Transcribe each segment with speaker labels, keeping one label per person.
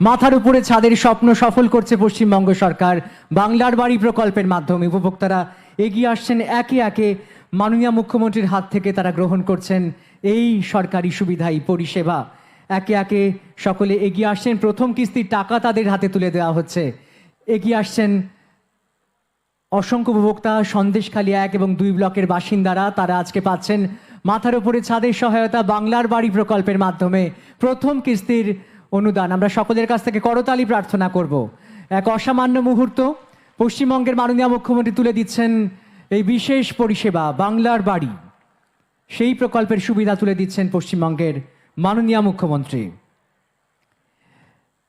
Speaker 1: মাথার উপরে ছাদের স্বপ্ন সফল করছে পশ্চিমবঙ্গ সরকার। বাংলার বাড়ি প্রকল্পের মাধ্যমে উপভোক্তারা এগিয়ে আসছেন একে একে। মাননীয় মুখ্যমন্ত্রীর হাত থেকে তারা গ্রহণ করছেন এই সরকারি সুবিধা এই পরিষেবা। একে একে সকলে এগিয়ে আসছেন। প্রথম কিস্তির টাকা তাদের হাতে তুলে দেওয়া হচ্ছে। এগিয়ে আসছেন অসংখ্য উপভোক্তা, সন্দেশখালী এক এবং দুই ব্লকের বাসিন্দারা। তারা আজকে পাচ্ছেন মাথার উপরে ছাদের সহায়তা বাংলার বাড়ি প্রকল্পের মাধ্যমে। প্রথম কিস্তির অনুদান। আমরা সকলের কাছ থেকে করতালি প্রার্থনা করব। এক অসামান্য মুহূর্ত, পশ্চিমবঙ্গের মাননীয় মুখ্যমন্ত্রী তুলে দিচ্ছেন এই বিশেষ পরিষেবা, বাংলার বাড়ি। সেই প্রকল্পের সুবিধা তুলে দিচ্ছেন পশ্চিমবঙ্গের মাননীয় মুখ্যমন্ত্রী।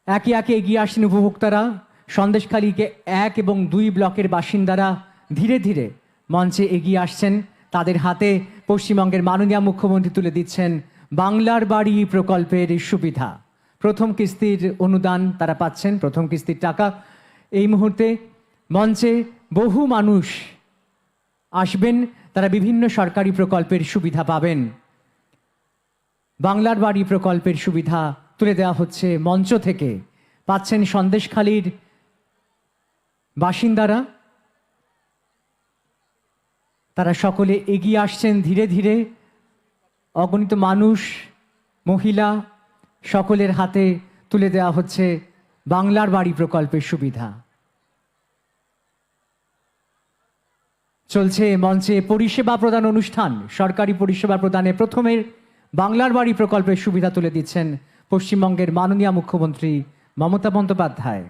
Speaker 1: একে একে এগিয়ে আসছেন উপভোক্তারা, সন্দেশখালীকে এক এবং দুই ব্লকের বাসিন্দারা ধীরে ধীরে মঞ্চে এগিয়ে আসছেন। তাদের হাতে পশ্চিমবঙ্গের মাননীয় মুখ্যমন্ত্রী তুলে দিচ্ছেন বাংলার বাড়ি প্রকল্পের সুবিধা। প্রথম কিস্তির অনুদান তারা পাচ্ছেন, প্রথম কিস্তির টাকা। এই মুহূর্তে মঞ্চে বহু মানুষ আসবেন, তারা বিভিন্ন সরকারি প্রকল্পের সুবিধা পাবেন। বাংলার বাড়ি প্রকল্পের সুবিধা তুলে দেওয়া হচ্ছে মঞ্চ থেকে। পাচ্ছেন সন্দেশখালীর বাসিন্দারা। তারা সকলে এগিয়ে আসছেন ধীরে ধীরে। অগণিত মানুষ, মহিলা সকলের হাতে তুলে দেওয়া হচ্ছে বাংলার বাড়ি প্রকল্পের সুবিধা। চলছে মঞ্চে পরিষেবা প্রদান অনুষ্ঠান। সরকারি পরিষেবা প্রদানে প্রথমের বাংলার বাড়ি প্রকল্পের সুবিধা তুলে দিচ্ছেন পশ্চিমবঙ্গের মাননীয় মুখ্যমন্ত্রী মমতা বন্দ্যোপাধ্যায়।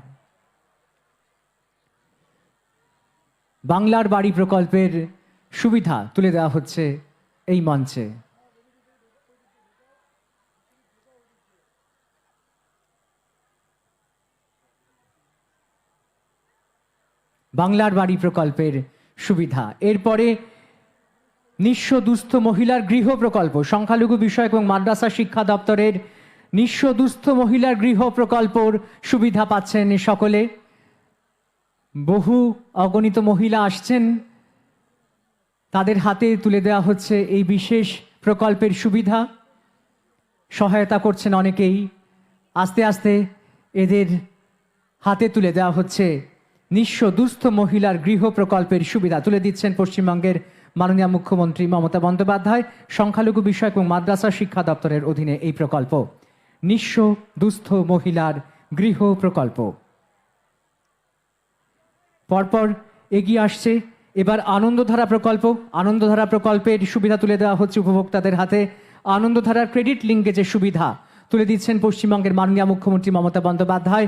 Speaker 1: বাংলার বাড়ি প্রকল্পের সুবিধা তুলে দেওয়া হচ্ছে এই মঞ্চে। বাংলার বাড়ি প্রকল্পের সুবিধা। এরপরে নিঃস্ব দুস্থ মহিলার গৃহ প্রকল্প, সংখ্যালঘু বিষয়ক এবং মাদ্রাসা শিক্ষা দপ্তরের নিঃস্ব দুস্থ মহিলার গৃহ প্রকল্পর সুবিধা পাচ্ছেন সকলে। বহু অগণিত মহিলা আসছেন। তাদের হাতে তুলে দেওয়া হচ্ছে এই বিশেষ প্রকল্পের সুবিধা। সহায়তা করছেন অনেকেই। আস্তে আস্তে এদের হাতে তুলে দেওয়া হচ্ছে নিঃস্ব দুস্থ মহিলার গৃহ প্রকল্পের সুবিধা তুলে দিচ্ছেন পশ্চিমবঙ্গের মাননীয় মুখ্যমন্ত্রী মমতা বন্দ্যোপাধ্যায়, সংখ্যালঘু বিষয়ক এবং মাদ্রাসা শিক্ষা দপ্তরের অধীনে এই প্রকল্প। নিঃস্ব দুস্থ মহিলার গৃহ প্রকল্প পরপর এগিয়ে আসছে এবার আনন্দধারা প্রকল্প। আনন্দধারা প্রকল্পের সুবিধা তুলে দেওয়া হচ্ছে উপভোক্তাদের হাতে। আনন্দধারার ক্রেডিট লিঙ্কেজের সুবিধা তুলে দিচ্ছেন পশ্চিমবঙ্গের মাননীয় মুখ্যমন্ত্রী মমতা বন্দ্যোপাধ্যায়।